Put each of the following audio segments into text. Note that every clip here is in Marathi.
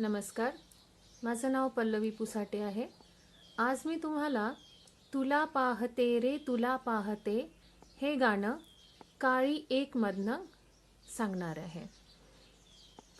नमस्कार. माझं नाव पल्लवी पुसाटे आहे. आज मी तुम्हाला तुला पाहते रे तुला पाहते हे गाणं काळी एकमधनं सांगणार आहे.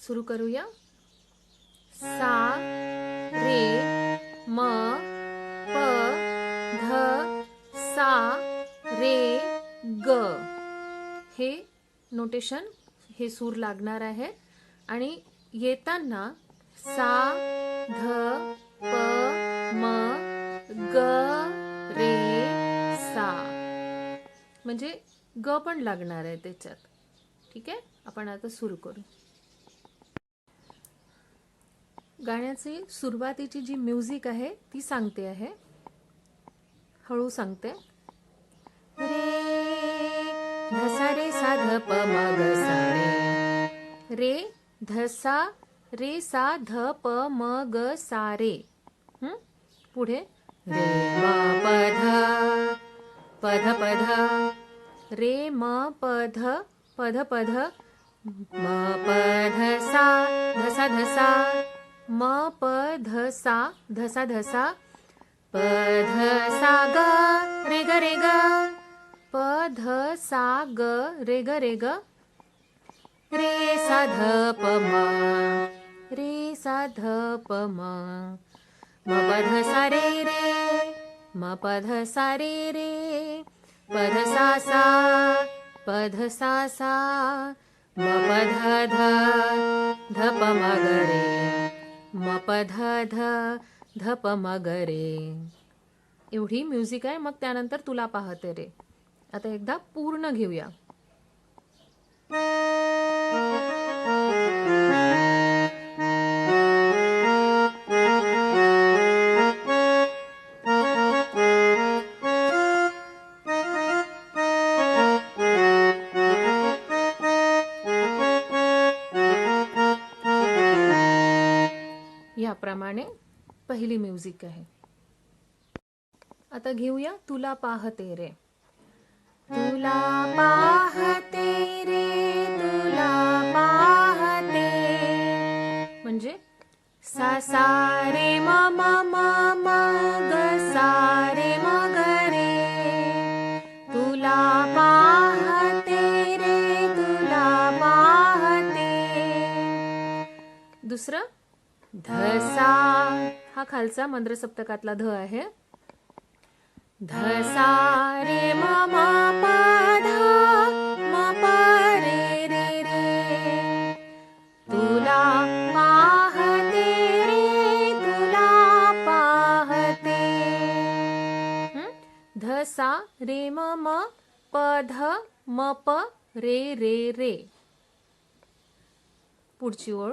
सुरू करूया. सा रे म प ध सा रे ग. हे नोटेशन हे सूर लागणार आहे आणि येताना सा ध प म ग रे सा. म्हणजे ग पण लागणार आहे त्याच्यात. ठीक आहे? आपण आता सुरू करू. गाण्याची सुरुवातीची जी म्युझिक आहे ती सांगते आहे. हळू सांगते. रे धसा रे सा ध प म ग सा रे. रे धसा रे सा ध प म ग सा रे. पुढे. रे म प ध प ध प ध रे म प ध प ध प ध म प ध सा धसा धसा म प ध सा धसा धसा प ध सा ग रे ग रे ग प ध सा ग रे ग रे ग रे सा ध प म. रे सा ध प म म प ध सा रे रे म प ध सा रे रे प ध सा सा प ध सा सा म प ध ध ध प म ग रे म प ध ध ध प म ग रे एवढी म्युझिक आहे मग त्यानंतर तुला पाहते रे. आता एकदा पूर्ण घेऊया. पहिली म्युझिक आहे. आता घेऊया तुला पाहते रे. तुला पाहते रे तुला पाहते. म्हणजे? सा सा रे म म ग सा रे म रे. तुला पाहते रे तुला पाहते. दुसरं? धसा हा खालचा मंद्र सप्तकातला ध. आहे धसा रे म म प ध. म प रे रे रे. तुला पाहते रे. तुला पाहते? धसा रे म म प ध म प रे रे रे. पुढची ओळ.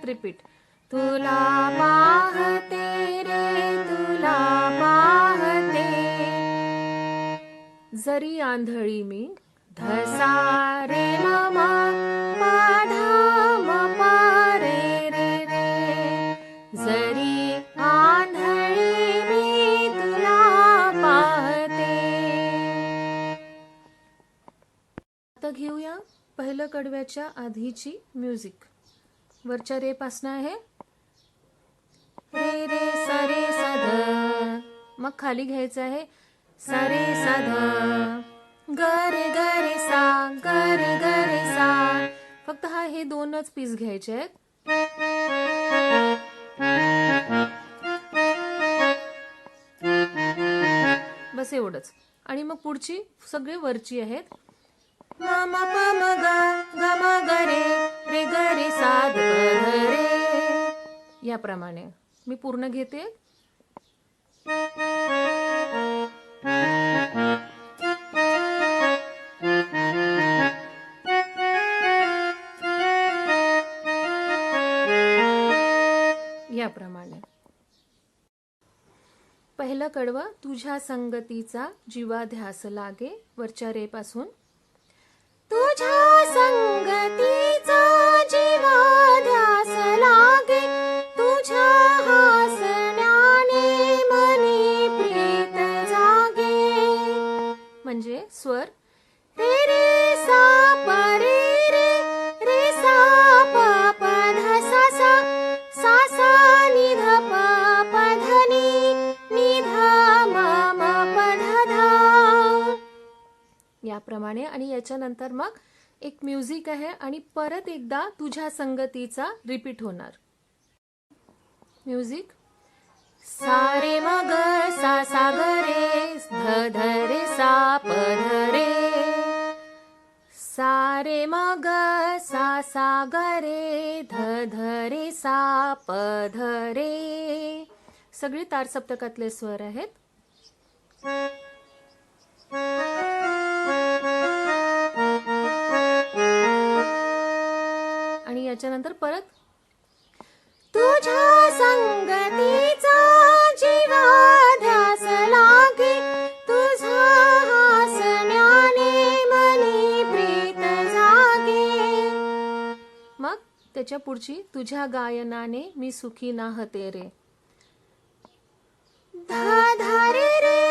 परत रिपीट तुला पाहते रे तुला पाहते. जरी आंधळी मी धसा रे म रे रे रे. जरी आंधळी मी तुला पाहते. आता घेऊया पहिलं कडव्याच्या आधीची म्युझिक वरच्या रेपासनं आहे. रे रे सा रे सा ध. मग खाली घ्यायचं आहे. सा रे सा ध. ग रे ग रे सा ग रे ग रे सा. फक्त हा हे दोनच पीस घ्यायचे आहेत. बस एवढंच. आणि मग पुढची सगळे वरची आहेत. म म प म ग ग म ग रे साध रे याप्रमाणे. मी पूर्ण घेते. याप्रमाणे. पहिलं कडवं तुझ्या संगतीचा जीवा ध्यास लागे वरच्या रेपासून. तुझ्या संगती याप्रमाणे आणि याच्यानंतर मग एक म्युझिक आहे आणि परत एकदा तुझ्या संगतीचा रिपीट होणार. म्युझिक. सारे मग सा सागरे ग रे ध ध रे सा पधरे रे. सारे मग सा सागरे रे ध ध रे सा पधरे ध रे. सगळी तार सप्तकातले स्वर आहेत. याच्यानंतर परत? तुझ्या संगतीचा जीवा ध्यास लागे तुझा हसण्याने मनी प्रीत जागे. मग त्याच्या पुढची तुझ्या गायनाने मी सुखी नाहते रे. धा रे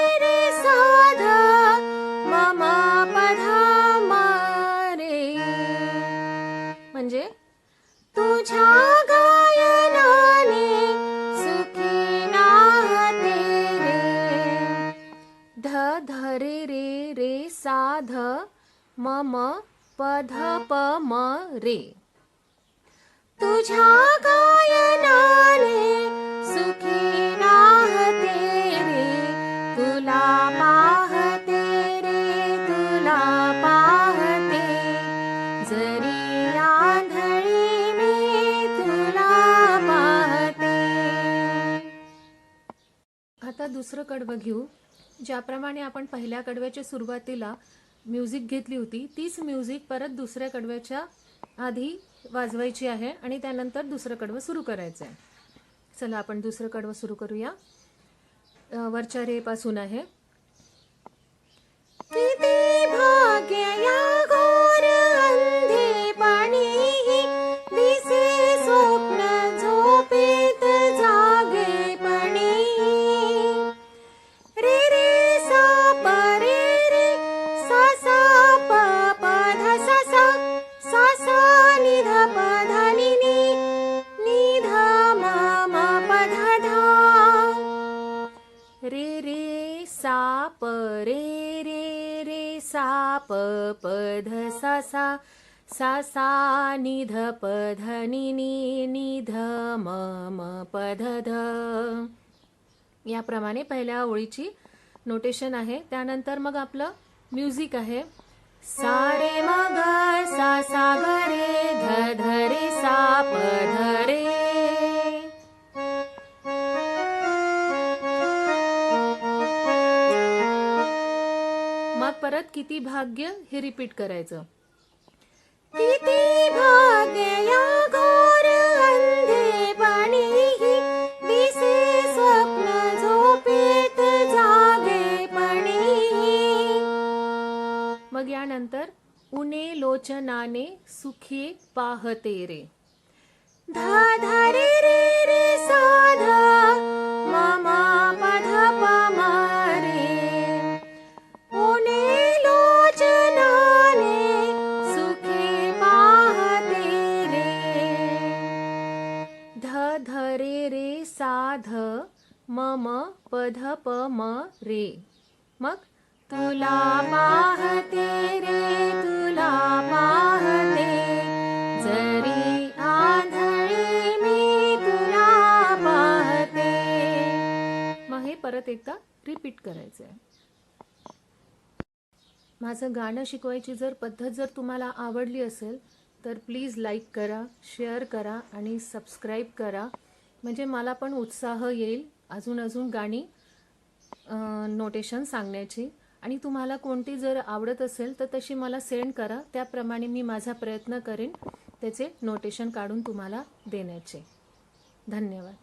ध ध रे रे रे सा ध म म प ध प म रे. तुझ्या गायनाने सुखी नाहते रे. तुला पाहते रे तुला पाहते. जरी आंधळी मी तुला पाहते. आता दुसरं कडवं घेऊ. ज्याप्रमाणे आपण पहिल्या कडव्याच्या सुरुवातीला म्युझिक घेतली होती तीच म्युझिक परत दुसऱ्या कडव्याच्या आधी वाजवायची आहे आणि त्यानंतर दुसरं कडवं सुरू करायचं आहे चला आपण दुसरं कडवं सुरू करूया. वरच्या रेपासून आहे. ध सा सा सा सा निध ध नि नि ध म म ध. याप्रमाणे पहिल्या ओळीची नोटेशन आहे. त्यानंतर मग आपलं म्युझिक आहे. सा रे म सा सा ग रे ध ध रे सा प परत किती भाग्य हे रिपीट करायचं. किती भाग्य या घोर अंधेपणीही दिसे स्वप्न झोपेत जागेपणी मग यानंतर उने लोचनाने सुखी पाहते रे. धा रे रे रे ध प म रे. मग? तुला पाहते रे तुला पाहते जरी आंधळी मी तुला पाहते. मग हे परत एकदा रिपीट करायचं आहे माझं गाणं शिकवायची जर पद्धत जर तुम्हाला आवडली असेल तर प्लीज लाईक करा शेअर करा आणि सबस्क्राईब करा. म्हणजे मला पण उत्साह येईल. अजून अजून गाणी नोटेशन सांगण्याची. आणि तुम्हाला कोणती जर आवडत असेल तर तशी मला सेंड करा. त्याप्रमाणे मी माझा प्रयत्न करेन त्याचे नोटेशन काढून तुम्हाला देण्याचे. धन्यवाद.